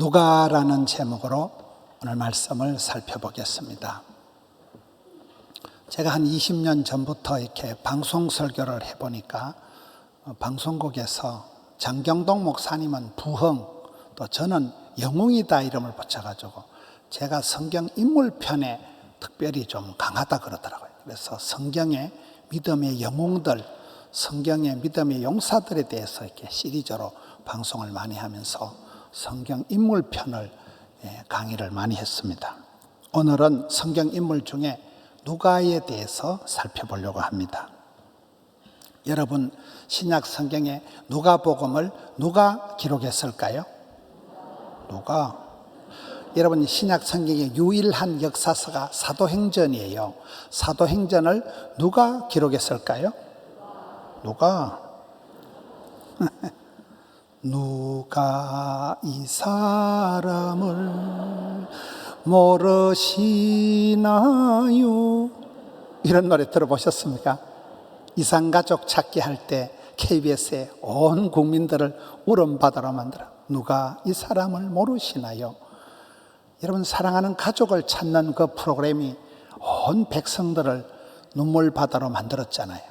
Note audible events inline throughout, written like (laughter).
누가라는 제목으로 오늘 말씀을 살펴보겠습니다. 제가 한 20년 전부터 이렇게 방송 설교를 해보니까 어, 방송국에서 장경동 목사님은 부흥, 또 저는 영웅이다 이름을 붙여가지고 제가 성경 인물편에 특별히 좀 강하다 그러더라고요. 그래서 성경의 믿음의 영웅들, 성경의 믿음의 용사들에 대해서 이렇게 시리즈로 방송을 많이 하면서 성경 인물 편을 예, 강의를 많이 했습니다. 오늘은 성경 인물 중에 누가에 대해서 살펴보려고 합니다. 여러분 신약 성경에 누가복음을 누가 기록했을까요? 누가 여러분 신약 성경의 유일한 역사서가 사도행전이에요. 사도행전을 누가 기록했을까요? 누가 (laughs) 누가 이 사람을 모르시나요? 이런 노래 들어보셨습니까? 이상가족 찾기 할 때 KBS에 온 국민들을 울음바다로 만들어 누가 이 사람을 모르시나요? 여러분 사랑하는 가족을 찾는 그 프로그램이 온 백성들을 눈물바다로 만들었잖아요.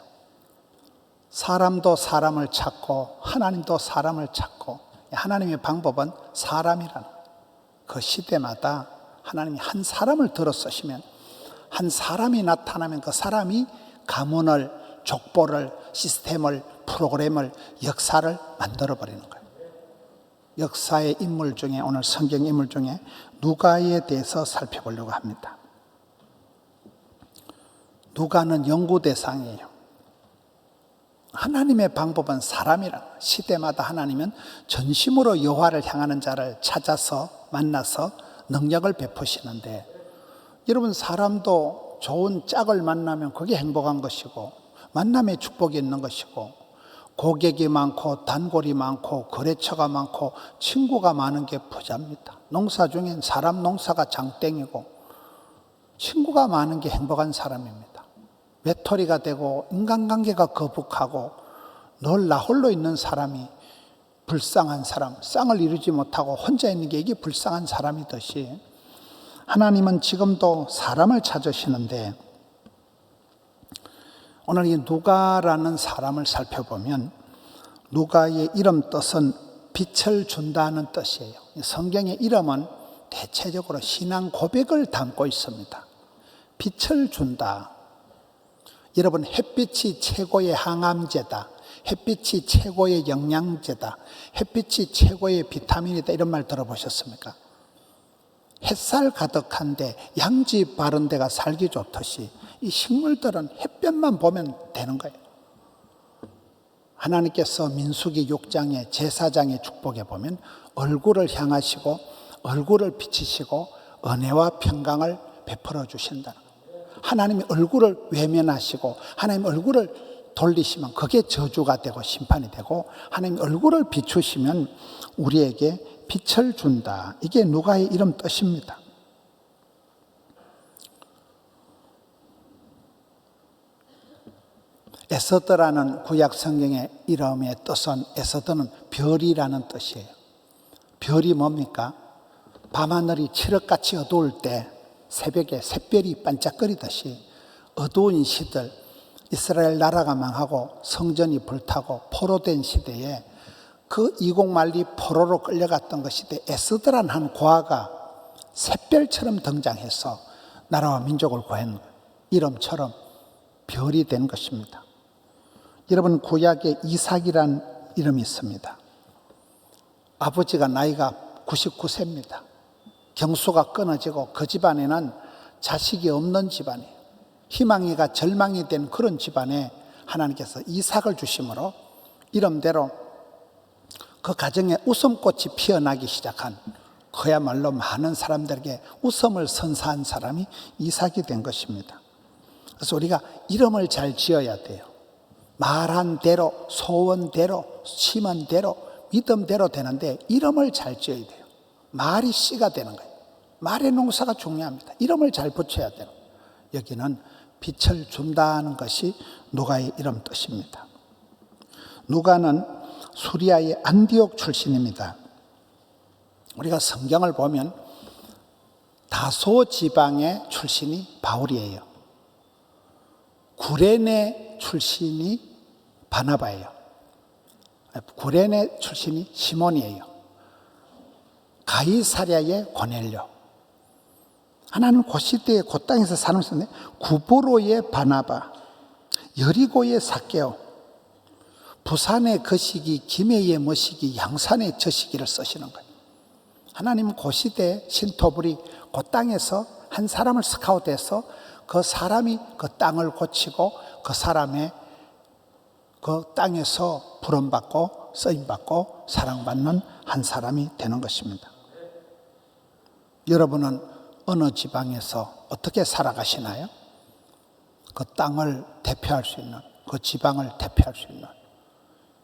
사람도 사람을 찾고 하나님도 사람을 찾고 하나님의 방법은 사람이라는 그 시대마다 하나님이 한 사람을 들어 쓰시면 한 사람이 나타나면 그 사람이 가문을 족보를 시스템을 프로그램을 역사를 만들어 버리는 거예요. 역사의 인물 중에 오늘 성경 인물 중에 누가에 대해서 살펴보려고 합니다. 누가는 연구 대상이에요. 하나님의 방법은 사람이라 시대마다 하나님은 전심으로 여호와를 향하는 자를 찾아서 만나서 능력을 베푸시는데 여러분 사람도 좋은 짝을 만나면 그게 행복한 것이고 만남에 축복이 있는 것이고 고객이 많고 단골이 많고 거래처가 많고 친구가 많은 게 부자입니다. 농사 중엔 사람 농사가 장땡이고 친구가 많은 게 행복한 사람입니다. 외톨이가 되고 인간관계가 거북하고 늘 나 홀로 있는 사람이 불쌍한 사람, 쌍을 이루지 못하고 혼자 있는 게 이게 불쌍한 사람이듯이 하나님은 지금도 사람을 찾으시는데 오늘 이 누가라는 사람을 살펴보면 누가의 이름 뜻은 빛을 준다는 뜻이에요. 성경의 이름은 대체적으로 신앙 고백을 담고 있습니다. 빛을 준다. 여러분 햇빛이 최고의 항암제다. 햇빛이 최고의 영양제다. 햇빛이 최고의 비타민이다. 이런 말 들어보셨습니까? 햇살 가득한데 양지 바른 데가 살기 좋듯이 이 식물들은 햇볕만 보면 되는 거예요. 하나님께서 민수기 6장의 제사장의 축복에 보면 얼굴을 향하시고 얼굴을 비치시고 은혜와 평강을 베풀어 주신다. 하나님이 얼굴을 외면하시고 하나님 얼굴을 돌리시면 그게 저주가 되고 심판이 되고 하나님 얼굴을 비추시면 우리에게 빛을 준다. 이게 누가의 이름 뜻입니다. 에서드라는 구약 성경의 이름의 뜻은 에서드는 별이라는 뜻이에요. 별이 뭡니까? 밤하늘이 칠흑같이 어두울 때 새벽에 샛별이 반짝거리듯이 어두운 시들 이스라엘 나라가 망하고 성전이 불타고 포로된 시대에 그 이공만리 포로로 끌려갔던 그 시대 에스드란 한 고아가 샛별처럼 등장해서 나라와 민족을 구한 이름처럼 별이 된 것입니다. 여러분 구약에 이삭이란 이름이 있습니다. 아버지가 나이가 99세입니다. 경수가 끊어지고 그 집안에는 자식이 없는 집안이에요. 희망이가 절망이 된 그런 집안에 하나님께서 이삭을 주심으로 이름대로 그 가정에 웃음꽃이 피어나기 시작한 그야말로 많은 사람들에게 웃음을 선사한 사람이 이삭이 된 것입니다. 그래서 우리가 이름을 잘 지어야 돼요. 말한 대로, 소원대로, 심은 대로, 믿음대로 되는데 이름을 잘 지어야 돼요. 말이 씨가 되는 거예요. 말의 농사가 중요합니다. 이름을 잘 붙여야 돼요. 여기는 빛을 준다는 것이 누가의 이름 뜻입니다. 누가는 수리아의 안디옥 출신입니다. 우리가 성경을 보면 다소 지방의 출신이 바울이에요. 구레네 출신이 바나바예요. 구레네 출신이 시몬이에요. 가이사랴의 고넬료. 하나는 그 시대에 그 땅에서 사람 구보로의 바나바, 여리고의 사케오, 부산의 거시기, 김해의 머시기, 양산의 저시기를 쓰시는 거예요. 하나님은 그 시대 신토불이 그 땅에서 한 사람을 스카우트해서 그 사람이 그 땅을 고치고 그 사람의 그 땅에서 부름받고 쓰임받고 사랑받는 한 사람이 되는 것입니다. 여러분은 어느 지방에서 어떻게 살아가시나요? 그 땅을 대표할 수 있는, 그 지방을 대표할 수 있는.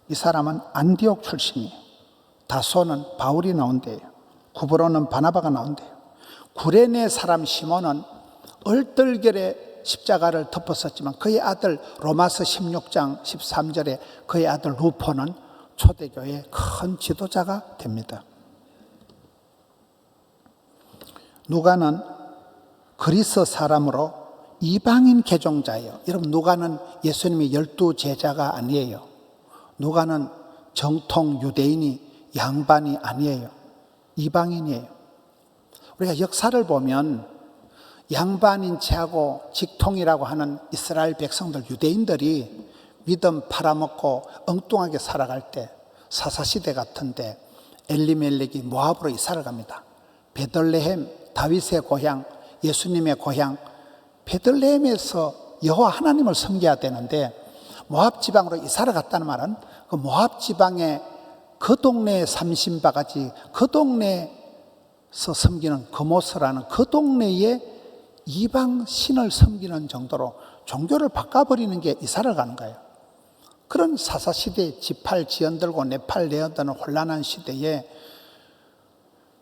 이 사람은 안디옥 출신이에요. 다소는 바울이 나온대요. 구브로는 바나바가 나온대요. 구레네 사람 시몬은 얼떨결에 십자가를 덮었었지만 그의 아들 로마서 16장 13절에 그의 아들 루포는 초대교회의 큰 지도자가 됩니다. 누가는 그리스 사람으로 이방인 개종자예요. 여러분 누가는 예수님의 열두 제자가 아니에요. 누가는 정통 유대인이 양반이 아니에요. 이방인이에요. 우리가 역사를 보면 양반인 체하고 직통이라고 하는 이스라엘 백성들, 유대인들이 믿음 팔아먹고 엉뚱하게 살아갈 때 사사시대 같은데 엘리멜렉이 모압으로 이사를 갑니다. 베들레헴, 다윗의 고향, 예수님의 고향, 베들레헴에서 여호와 하나님을 섬겨야 되는데 모압 지방으로 이사를 갔다는 말은 그 모압 지방의 그 동네의 삼신바가지, 그 동네에서 섬기는 거모스라는 그 동네에 이방 신을 섬기는 정도로 종교를 바꿔버리는 게 이사를 가는 거예요. 그런 사사시대 지팔 지연들고 네팔 내연드는 혼란한 시대에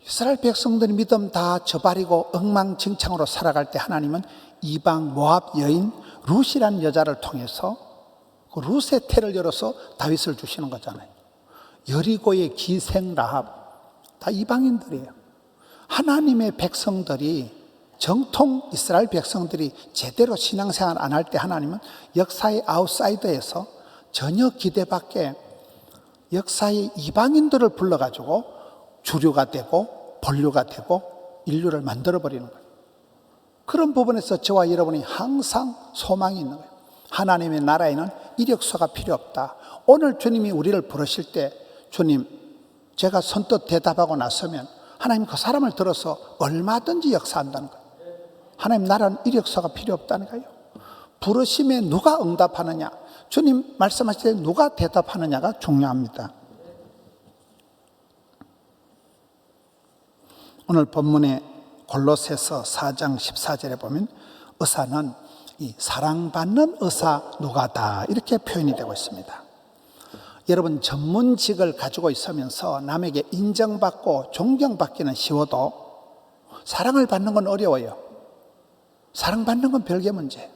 이스라엘 백성들이 믿음 다 저버리고 엉망진창으로 살아갈 때 하나님은 이방 모압 여인 루시라는 여자를 통해서 그 루스의 태를 열어서 다윗을 주시는 거잖아요. 여리고의 기생 라합 다 이방인들이에요. 하나님의 백성들이 정통 이스라엘 백성들이 제대로 신앙생활 안 할 때 하나님은 역사의 아웃사이더에서 전혀 기대 밖에 역사의 이방인들을 불러가지고 주류가 되고 본류가 되고 인류를 만들어 버리는 거예요. 그런 부분에서 저와 여러분이 항상 소망이 있는 거예요. 하나님의 나라에는 이력서가 필요 없다. 오늘 주님이 우리를 부르실 때 주님, 제가 선뜻 대답하고 나서면 하나님 그 사람을 들어서 얼마든지 역사한다는 거예요. 하나님 나라는 이력서가 필요 없다는 거예요. 부르심에 누가 응답하느냐, 주님 말씀하실 때 누가 대답하느냐가 중요합니다. 오늘 본문의 골로새서 4장 14절에 보면 의사는 이 사랑받는 의사 누가다 이렇게 표현이 되고 있습니다. 여러분 전문직을 가지고 있으면서 남에게 인정받고 존경받기는 쉬워도 사랑을 받는 건 어려워요. 사랑받는 건 별개 문제.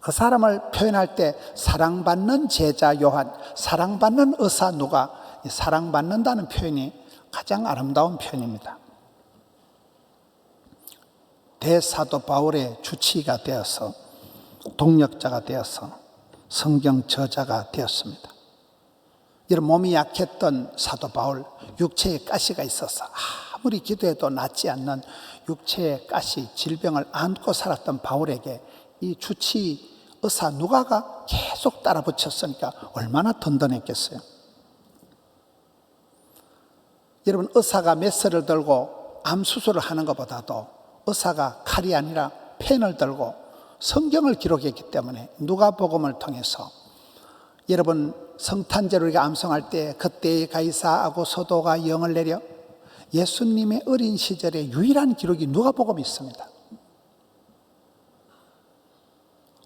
그 사람을 표현할 때 사랑받는 제자 요한, 사랑받는 의사 누가, 사랑받는다는 표현이 가장 아름다운 표현입니다. 대사도 바울의 주치가 되어서 동력자가 되어서 성경 저자가 되었습니다. 여러분 몸이 약했던 사도 바울 육체에 가시가 있어서 아무리 기도해도 낫지 않는 육체의 가시 질병을 안고 살았던 바울에게 이 주치 의사 누가가 계속 따라 붙였으니까 얼마나 든든했겠어요. 여러분 의사가 메스를 들고 암 수술을 하는 것보다도 의사가 칼이 아니라 펜을 들고 성경을 기록했기 때문에 누가복음을 통해서 여러분 성탄제로 우리가 암송할 때 그때의 가이사하고 소도가 영을 내려 예수님의 어린 시절의 유일한 기록이 누가복음에 있습니다.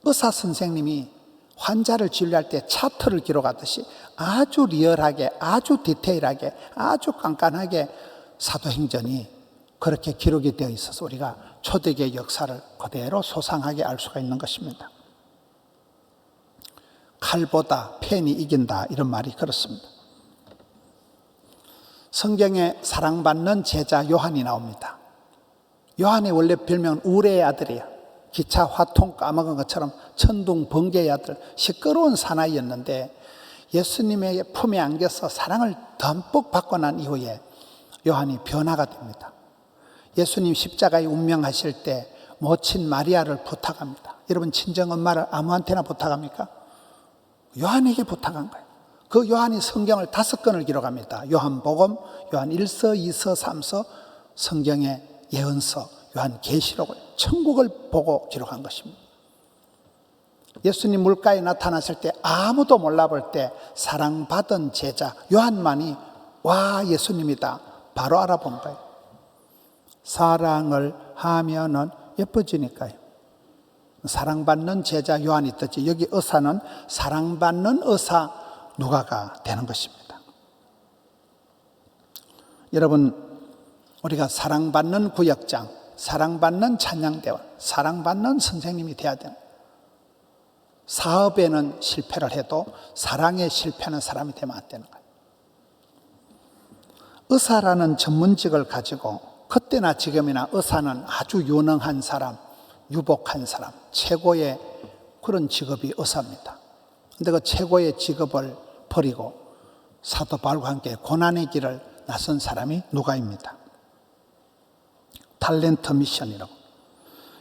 의사 선생님이 환자를 진료할 때 차트를 기록하듯이 아주 리얼하게, 아주 디테일하게, 아주 깐깐하게 사도행전이 그렇게 기록이 되어 있어서 우리가 초대교의 역사를 그대로 소상하게 알 수가 있는 것입니다. 칼보다 펜이 이긴다 이런 말이 그렇습니다. 성경에 사랑받는 제자 요한이 나옵니다. 요한의 원래 별명은 우레의 아들이에요. 기차 화통 까먹은 것처럼 천둥 번개의 아들, 시끄러운 사나이였는데 예수님의 품에 안겨서 사랑을 듬뿍 받고 난 이후에 요한이 변화가 됩니다. 예수님 십자가에 운명하실 때 모친 마리아를 부탁합니다. 여러분 친정 엄마를 아무한테나 부탁합니까? 요한에게 부탁한 거예요. 그 요한이 성경을 다섯 권을 기록합니다. 요한복음, 요한 1서, 2서, 3서, 성경의 예언서, 요한 계시록을 천국을 보고 기록한 것입니다. 예수님 물가에 나타났을 때 아무도 몰라볼 때 사랑받은 제자 요한만이 와 예수님이다 바로 알아본 거예요. 사랑을 하면은 예뻐지니까요. 사랑받는 제자 요한이 있듯이 여기 의사는 사랑받는 의사 누가가 되는 것입니다. 여러분 우리가 사랑받는 구역장, 사랑받는 찬양대원, 사랑받는 선생님이 돼야 되는 사업에는 실패를 해도 사랑에 실패하는 사람이 되면 안 되는 거예요. 의사라는 전문직을 가지고 그때나 지금이나 의사는 아주 유능한 사람, 유복한 사람, 최고의 그런 직업이 의사입니다. 근데 그 최고의 직업을 버리고 사도 바울과 함께 고난의 길을 나선 사람이 누가입니다. 탤런트 미션이라고.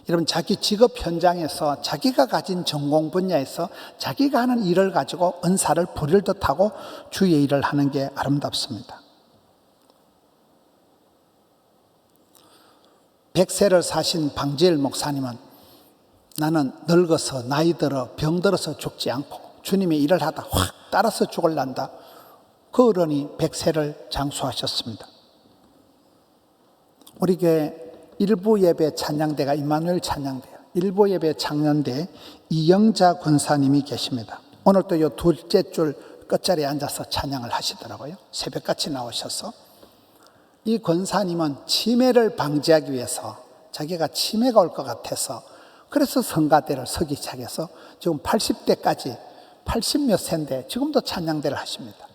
여러분, 자기 직업 현장에서 자기가 가진 전공 분야에서 자기가 하는 일을 가지고 은사를 부릴 듯하고 주의 일을 하는 게 아름답습니다. 백세를 사신 방지일 목사님은 나는 늙어서 나이 들어 병 들어서 죽지 않고 주님의 일을 하다 확 따라서 죽을란다. 그 어른이 백세를 장수하셨습니다. 우리 교회 일부 예배 찬양대가 임마누엘 찬양대요. 일부 예배 창년대 이영자 권사님이 계십니다. 오늘 또요 둘째 줄 끝자리에 앉아서 찬양을 하시더라고요. 새벽같이 나오셔서. 이 권사님은 치매를 방지하기 위해서 자기가 치매가 올 것 같아서 그래서 성가대를 서기 시작해서 지금 80대까지 80몇 세인데 지금도 찬양대를 하십니다.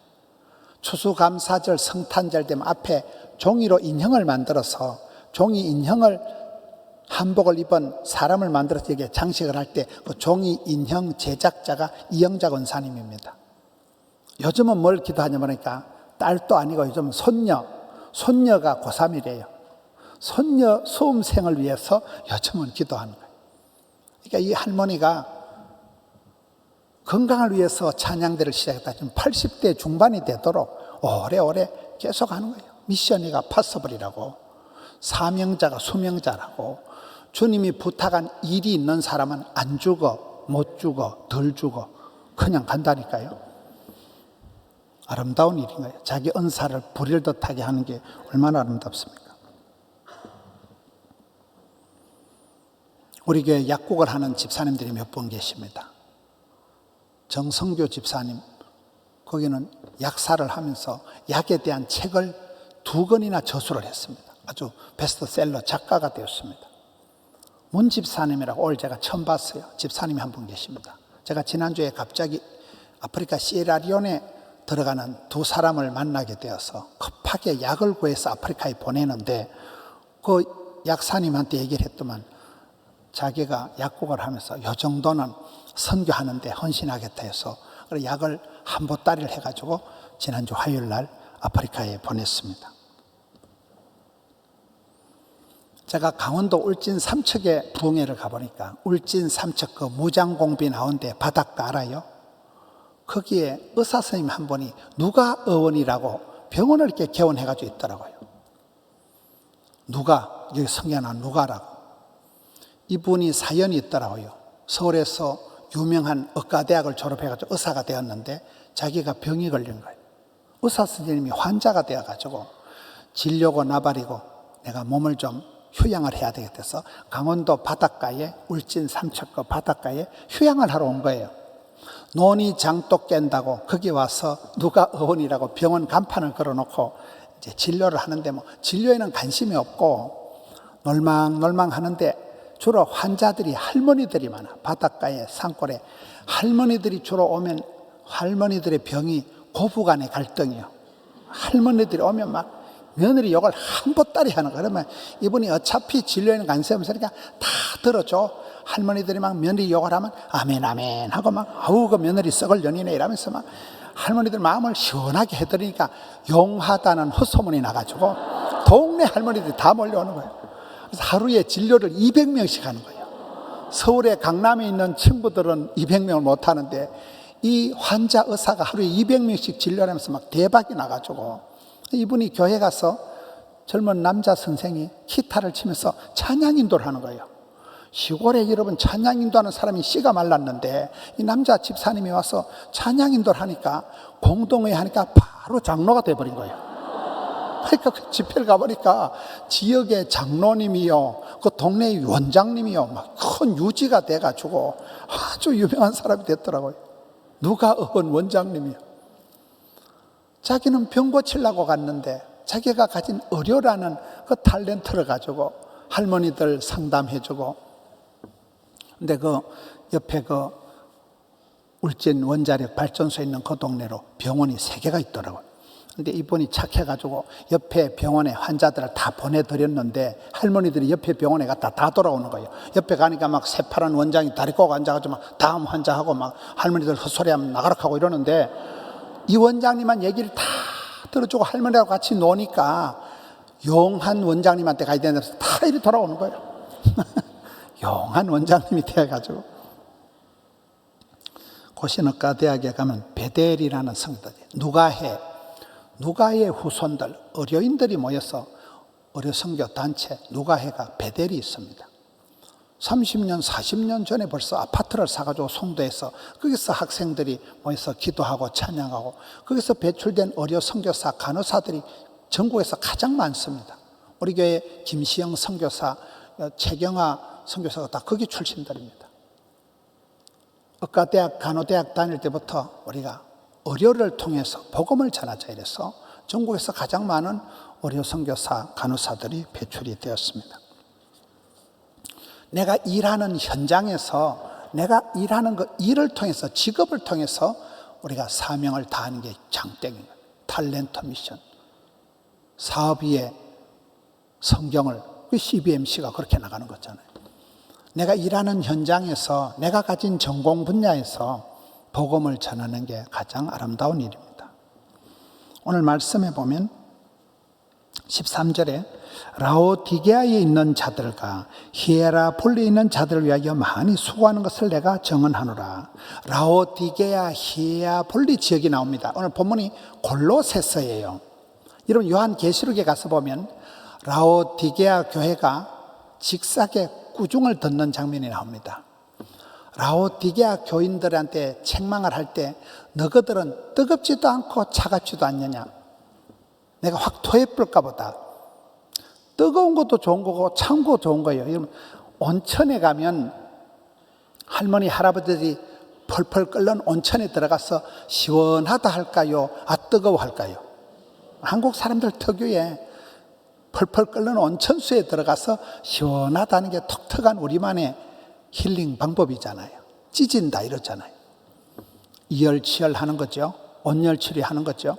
추수감사절 성탄절 되면 앞에 종이로 인형을 만들어서 종이 인형을 한복을 입은 사람을 만들어서 여기에 장식을 할 때 그 종이 인형 제작자가 이영자 권사님입니다. 요즘은 뭘 기도하냐 보니까 딸도 아니고 요즘 손녀, 손녀가 고3이래요. 손녀 수험생을 위해서 요즘은 기도하는 거예요. 그러니까 이 할머니가 건강을 위해서 찬양대를 시작했다. 지금 80대 중반이 되도록 오래오래 계속 하는 거예요. 미션이가 파서블이라고. 사명자가 수명자라고. 주님이 부탁한 일이 있는 사람은 안 죽어, 못 죽어, 덜 죽어. 그냥 간다니까요. 아름다운 일인 거예요. 자기 은사를 부릴 듯하게 하는 게 얼마나 아름답습니까? 우리 교회 약국을 하는 집사님들이 몇 분 계십니다. 정성교 집사님, 거기는 약사를 하면서 약에 대한 책을 두 권이나 저술을 했습니다. 아주 베스트셀러 작가가 되었습니다. 문 집사님이라고 오늘 제가 처음 봤어요. 집사님이 한 분 계십니다. 제가 지난주에 갑자기 아프리카 시에라리온에 들어가는 두 사람을 만나게 되어서 급하게 약을 구해서 아프리카에 보내는데 그 약사님한테 얘기를 했더만 자기가 약국을 하면서 요 정도는 선교하는데 헌신하겠다 해서 약을 한 보따리를 해가지고 지난주 화요일 날 아프리카에 보냈습니다. 제가 강원도 울진 삼척에 부흥회를 가보니까 울진 삼척 그 무장공비 나온데 바닷가 알아요? 거기에 의사 선생님 한 분이 누가 의원이라고 병원을 이렇게 개원해가지고 있더라고요. 누가, 여기 성경은 누가라고. 이분이 사연이 있더라고요. 서울에서 유명한 의과대학을 졸업해가지고 의사가 되었는데 자기가 병이 걸린 거예요. 의사 선생님이 환자가 되어가지고 진료고 나발이고 내가 몸을 좀 휴양을 해야 되겠어서 강원도 바닷가에 울진 삼척거 바닷가에 휴양을 하러 온 거예요. 논이 장독 깬다고 거기 와서 누가 의원이라고 병원 간판을 걸어놓고 이제 진료를 하는데 뭐 진료에는 관심이 없고 놀망놀망 하는데 주로 환자들이 할머니들이 많아. 바닷가에 산골에 할머니들이 주로 오면 할머니들의 병이 고부간의 갈등이요. 할머니들이 오면 막 며느리 욕을 한 보따리 하는 거 그러면 이분이 어차피 진료에는 관심 없으니까 다 들어줘 할머니들이 막 며느리 욕을 하면 아멘 아멘 하고 막 아우 그 며느리 썩을 년이네 이러면서 막 할머니들 마음을 시원하게 해드리니까 용하다는 헛소문이 나가지고 동네 할머니들이 다 몰려오는 거예요 그래서 하루에 진료를 200명씩 하는 거예요 서울에 강남에 있는 친구들은 200명을 못 하는데 이 환자 의사가 하루에 200명씩 진료를 하면서 막 대박이 나가지고 이분이 교회 가서 젊은 남자 선생이 기타를 치면서 찬양 인도를 하는 거예요. 시골에 여러분 찬양 인도하는 사람이 씨가 말랐는데 이 남자 집사님이 와서 찬양 인도를 하니까 공동회 하니까 바로 장로가 돼버린 거예요. 그러니까 그 집회를 가보니까 지역의 장로님이요, 그 동네 원장님이요, 막 큰 유지가 돼가지고 아주 유명한 사람이 됐더라고요. 누가 어은 원장님이요. 자기는 병 고치려고 갔는데 자기가 가진 의료라는 그 탤런트를 가지고 할머니들 상담해주고 근데 그 옆에 그 울진 원자력 발전소에 있는 그 동네로 병원이 세 개가 있더라고요. 근데 이분이 착해가지고 옆에 병원에 환자들을 다 보내드렸는데 할머니들이 옆에 병원에 갔다 다 돌아오는 거예요. 옆에 가니까 막 새파란 원장이 다리 꼬고 앉아가지고 막 다음 환자하고 막 할머니들 헛소리하면 나가락 하고 이러는데 이 원장님만 얘기를 다 들어주고 할머니하고 같이 노니까 용한 원장님한테 가야 되는데 다 이리 돌아오는 거예요. (laughs) 용한 원장님이 돼가지고 고신의과 대학에 가면 베델이라는 성도들 누가해 누가의 후손들 의료인들이 모여서 의료 선교 단체 누가해가 베델이 있습니다. 30년, 40년 전에 벌써 아파트를 사가지고 송도에서 거기서 학생들이 모여서 기도하고 찬양하고 거기서 배출된 의료 선교사, 간호사들이 전국에서 가장 많습니다. 우리 교회 김시영 선교사, 최경아 선교사가 다 거기 출신들입니다. 의과대학, 간호대학 다닐 때부터 우리가 의료를 통해서 복음을 전하자 이래서 전국에서 가장 많은 의료 선교사, 간호사들이 배출이 되었습니다. 내가 일하는 현장에서 내가 일하는 그 일을 통해서 직업을 통해서 우리가 사명을 다하는 게 장땡입니다. 탤런트 미션. 사업위의 성경을 그 CBMC가 그렇게 나가는 거잖아요. 내가 일하는 현장에서 내가 가진 전공 분야에서 복음을 전하는 게 가장 아름다운 일입니다. 오늘 말씀에 보면 13절에 라오디게아에 있는 자들과 히에라폴리에 있는 자들을 위하여 많이 수고하는 것을 내가 정언하노라. 라오디게아, 히에라폴리 지역이 나옵니다. 오늘 본문이 골로새서예요. 여러분 요한계시록에 가서 보면 라오디게아 교회가 직사게 꾸중을 듣는 장면이 나옵니다. 라오디게아 교인들한테 책망을 할 때 너희들은 뜨겁지도 않고 차갑지도 않느냐. 내가 확 토해볼까 보다. 뜨거운 것도 좋은 거고 찬 것도 좋은 거예요. 여러분, 온천에 가면 할머니, 할아버지들이 펄펄 끓는 온천에 들어가서 시원하다 할까요? 아, 뜨거워 할까요? 한국 사람들 특유의 펄펄 끓는 온천수에 들어가서 시원하다는 게 독특한 우리만의 힐링 방법이잖아요. 찢은다 이러잖아요. 이열치열 하는 거죠. 온열치리 하는 거죠.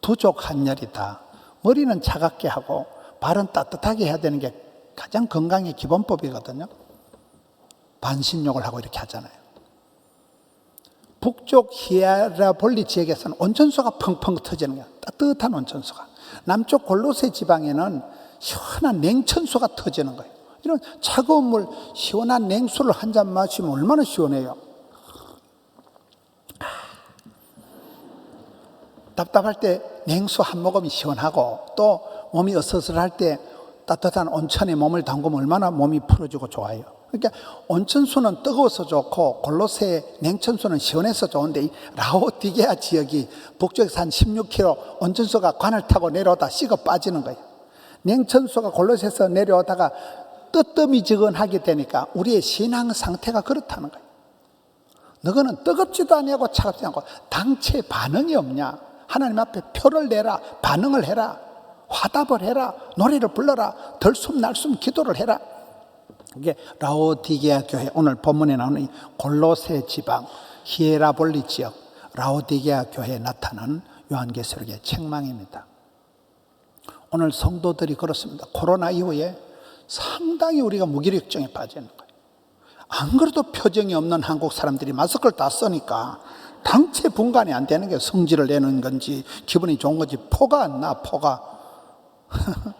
두족 한열이다. 머리는 차갑게 하고 발은 따뜻하게 해야 되는 게 가장 건강의 기본법이거든요. 반신욕을 하고 이렇게 하잖아요. 북쪽 히에라볼리 지역에서는 온천수가 펑펑 터지는 거야. 따뜻한 온천수가. 남쪽 골로세 지방에는 시원한 냉천수가 터지는 거예요. 이런 차가운 물, 시원한 냉수를 한 잔 마시면 얼마나 시원해요. 답답할 때 냉수 한 모금이 시원하고 또 몸이 어슬어슬할 때 따뜻한 온천에 몸을 담그면 얼마나 몸이 풀어지고 좋아요. 그러니까 온천수는 뜨거워서 좋고 골로새 냉천수는 시원해서 좋은데 이 라오디게아 지역이 북쪽에서 한 16km 온천수가 관을 타고 내려오다 식어 빠지는 거예요. 냉천수가 골로새에서 내려오다가 뜨뜨미지근하게 되니까 우리의 신앙 상태가 그렇다는 거예요. 너는 뜨겁지도 아니하고 차갑지 않고 당체 반응이 없냐? 하나님 앞에 표를 내라, 반응을 해라, 화답을 해라, 노래를 불러라, 덜숨 날숨 기도를 해라. 이게 라오디게아 교회 오늘 본문에 나오는 이 골로새 지방 히에라볼리 지역 라오디게아 교회에 나타난 요한계시록의 책망입니다. 오늘 성도들이 그렇습니다. 코로나 이후에 상당히 우리가 무기력증에 빠지는 거예요. 안 그래도 표정이 없는 한국 사람들이 마스크를 다 쓰니까 당체 분간이 안 되는 게 성질을 내는 건지 기분이 좋은 건지 포가 안 나, 포가. (laughs)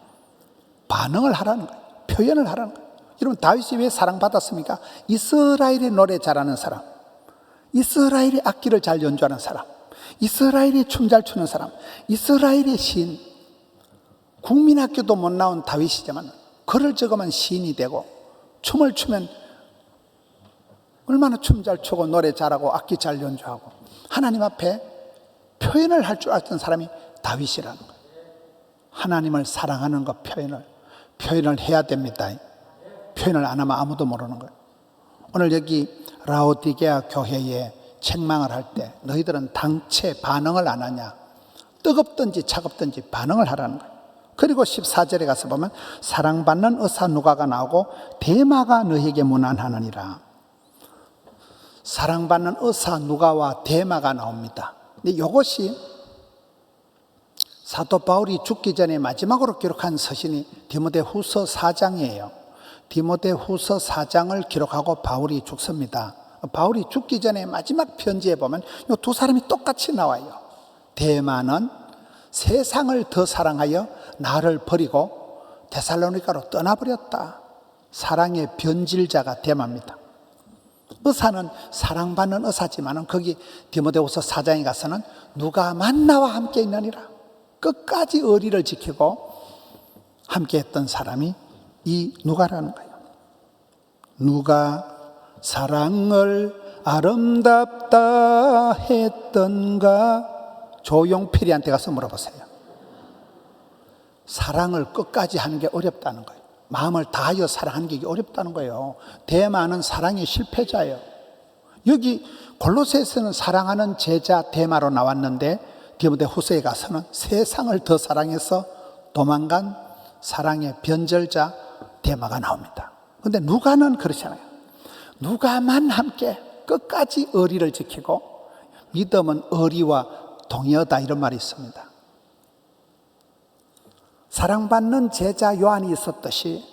반응을 하라는 거예요. 표현을 하라는 거예요. 여러분, 다윗이 왜 사랑받았습니까? 이스라엘의 노래 잘하는 사람, 이스라엘의 악기를 잘 연주하는 사람, 이스라엘의 춤 잘 추는 사람, 이스라엘의 시인, 국민학교도 못 나온 다윗이지만 글을 적으면 시인이 되고 춤을 추면 얼마나 춤 잘 추고 노래 잘하고 악기 잘 연주하고 하나님 앞에 표현을 할 줄 알던 사람이 다윗이라는 거예요. 하나님을 사랑하는 것 표현을 표현을 해야 됩니다. 표현을 안 하면 아무도 모르는 거예요. 오늘 여기 라오디게아 교회에 책망을 할 때 너희들은 당체 반응을 안 하냐? 뜨겁든지 차갑든지 반응을 하라는 거예요. 그리고 14절에 가서 보면 사랑받는 의사 누가가 나오고 대마가 너에게 무난하느니라. 사랑받는 의사 누가와 대마가 나옵니다. 근데 이것이 사도 바울이 죽기 전에 마지막으로 기록한 서신이 디모데 후서 4장이에요. 디모데 후서 4장을 기록하고 바울이 죽습니다. 바울이 죽기 전에 마지막 편지에 보면 이 두 사람이 똑같이 나와요. 대마는 세상을 더 사랑하여 나를 버리고 데살로니가로 떠나버렸다. 사랑의 변질자가 대마입니다. 의사는 사랑받는 의사지만은 거기 디모데후서 4장에 가서는 누가 만나와 함께 있느니라. 끝까지 의리를 지키고 함께 했던 사람이 이 누가라는 거예요. 누가 사랑을 아름답다 했던가 조용필이한테 가서 물어보세요. 사랑을 끝까지 하는 게 어렵다는 거예요. 마음을 다하여 사랑하는 게 어렵다는 거예요. 대마는 사랑의 실패자예요. 여기 골로새에서는 사랑하는 제자 대마로 나왔는데 디모데 후서에 가서는 세상을 더 사랑해서 도망간 사랑의 변절자 대마가 나옵니다. 근데 누가는 그렇잖아요. 누가만 함께 끝까지 의리를 지키고 믿음은 의리와 동의하다 이런 말이 있습니다. 사랑받는 제자 요한이 있었듯이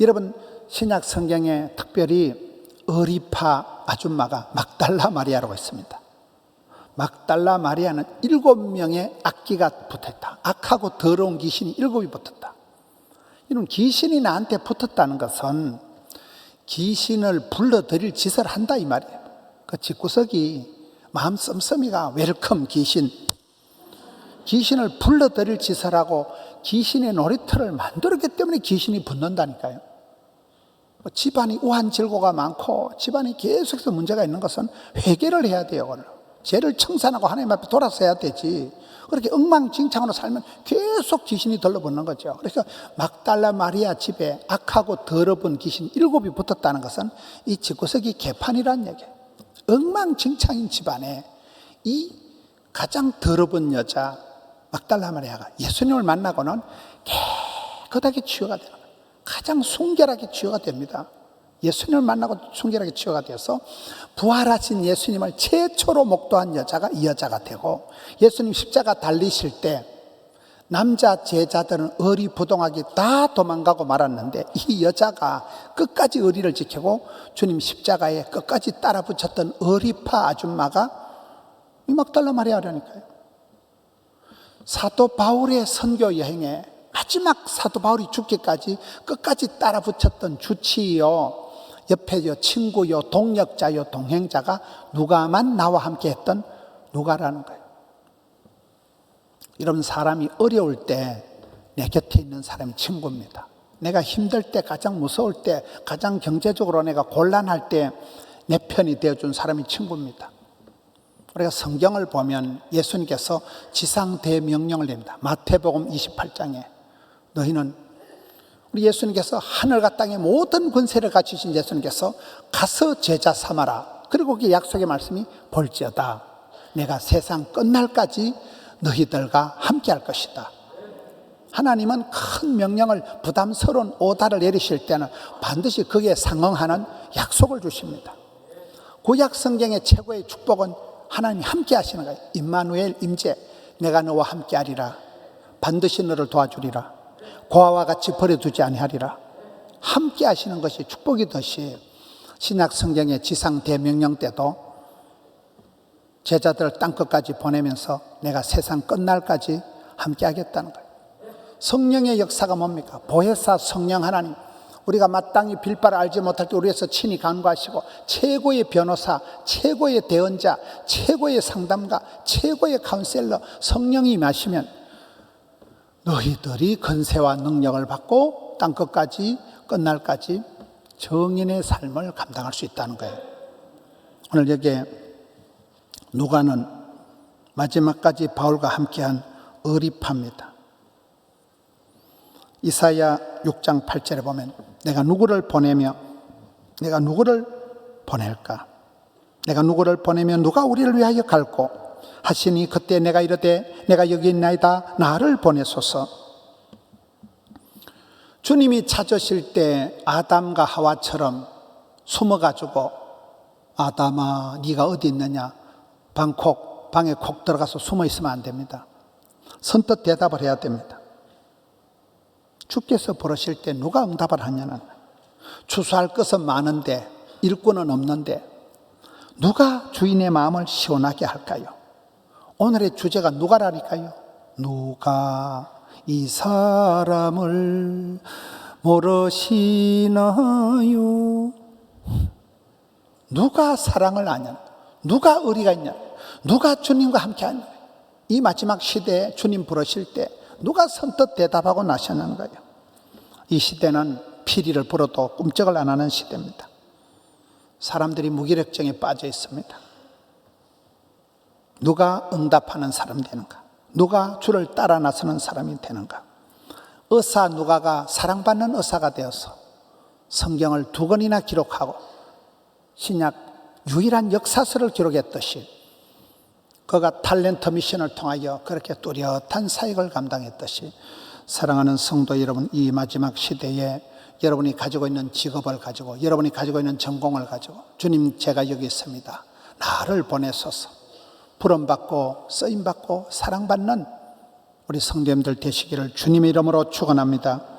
여러분 신약 성경에 특별히 어리파 아줌마가 막달라 마리아라고 있습니다. 막달라 마리아는 일곱 명의 악기가 붙었다. 악하고 더러운 귀신이 일곱이 붙었다. 이런 귀신이 나한테 붙었다는 것은 귀신을 불러들일 짓을 한다 이 말이에요. 그 집구석이 마음 씀씀이가 웰컴 귀신. 귀신을 불러들일 짓을 하고 귀신의 놀이터를 만들었기 때문에 귀신이 붙는다니까요. 뭐 집안이 우한질고가 많고 집안이 계속해서 문제가 있는 것은 회개를 해야 돼요. 오늘. 죄를 청산하고 하나님 앞에 돌아서야 되지. 그렇게 엉망진창으로 살면 계속 귀신이 들러붙는 거죠. 그래서 막달라 마리아 집에 악하고 더러운 귀신 일곱이 붙었다는 것은 이 집구석이 개판이란 얘기예요. 엉망진창인 집안에 이 가장 더러운 여자 막달라 마리아가 예수님을 만나고는 깨끗하게 치유가 되는 거예요. 가장 순결하게 치유가 됩니다. 예수님을 만나고 순결하게 치유가 되어서 부활하신 예수님을 최초로 목도한 여자가 이 여자가 되고 예수님 십자가 달리실 때 남자 제자들은 의리부동하게 다 도망가고 말았는데 이 여자가 끝까지 의리를 지키고 주님 십자가에 끝까지 따라 붙였던 의리파 아줌마가 이 막달라 마리아라니까요. 사도 바울의 선교 여행에 마지막 사도 바울이 죽기까지 끝까지 따라 붙였던 주치요, 옆에요, 친구요, 동력자요, 동행자가 누가만 나와 함께 했던 누가라는 거예요. 여러분, 사람이 어려울 때 내 곁에 있는 사람이 친구입니다. 내가 힘들 때, 가장 무서울 때, 가장 경제적으로 내가 곤란할 때 내 편이 되어준 사람이 친구입니다. 우리가 성경을 보면 예수님께서 지상 대명령을 냅니다. 마태복음 28장에 너희는 우리 예수님께서 하늘과 땅의 모든 권세를 갖추신 예수님께서 가서 제자 삼아라. 그리고 그 약속의 말씀이 볼지어다. 내가 세상 끝날까지 너희들과 함께 할 것이다. 하나님은 큰 명령을 부담스러운 오다를 내리실 때는 반드시 그에 상응하는 약속을 주십니다. 구약 성경의 최고의 축복은 하나님이 함께 하시는 거예요. 임마누엘 임재. 내가 너와 함께 하리라 반드시 너를 도와주리라 고아와 같이 버려두지 아니하리라 함께 하시는 것이 축복이 듯이 신약 성경의 지상 대명령 때도 제자들을 땅 끝까지 보내면서 내가 세상 끝날까지 함께 하겠다는 거예요. 성령의 역사가 뭡니까? 보혜사 성령 하나님. 우리가 마땅히 빌바를 알지 못할 때 우리에서 친히 간과하시고 최고의 변호사, 최고의 대언자, 최고의 상담가, 최고의 카운셀러 성령이 마시면 너희들이 건세와 능력을 받고 땅 끝까지 끝날까지 정인의 삶을 감당할 수 있다는 거예요. 오늘 여기에 누가는 마지막까지 바울과 함께한 의리파입니다. 이사야 6장 8절에 보면 내가 누구를 보내며 내가 누구를 보낼까? 내가 누구를 보내며 누가 우리를 위하여 갈고 하시니 그때 내가 이르되 내가 여기 있나이다. 나를 보내소서. 주님이 찾으실 때 아담과 하와처럼 숨어가지고 아담아 네가 어디 있느냐? 방콕 방에 콕 들어가서 숨어 있으면 안 됩니다. 선뜻 대답을 해야 됩니다. 주께서 부르실 때 누가 응답을 하냐는 추수할 것은 많은데 일꾼은 없는데 누가 주인의 마음을 시원하게 할까요? 오늘의 주제가 누가라니까요. 누가 이 사람을 모르시나요? 누가 사랑을 아냐? 누가 의리가 있냐? 누가 주님과 함께 하냐? 이 마지막 시대에 주님 부르실 때 누가 선뜻 대답하고 나셨는 거예요. 이 시대는 피리를 불어도 꿈쩍을 안 하는 시대입니다. 사람들이 무기력증에 빠져 있습니다. 누가 응답하는 사람 되는가? 누가 주를 따라 나서는 사람이 되는가? 의사 누가가 사랑받는 의사가 되어서 성경을 두 권이나 기록하고 신약 유일한 역사서를 기록했듯이 그가 탤런트 미션을 통하여 그렇게 뚜렷한 사역을 감당했듯이 사랑하는 성도 여러분 이 마지막 시대에 여러분이 가지고 있는 직업을 가지고 여러분이 가지고 있는 전공을 가지고 주님 제가 여기 있습니다. 나를 보내소서 부름받고 쓰임받고 사랑받는 우리 성도님들 되시기를 주님의 이름으로 축원합니다.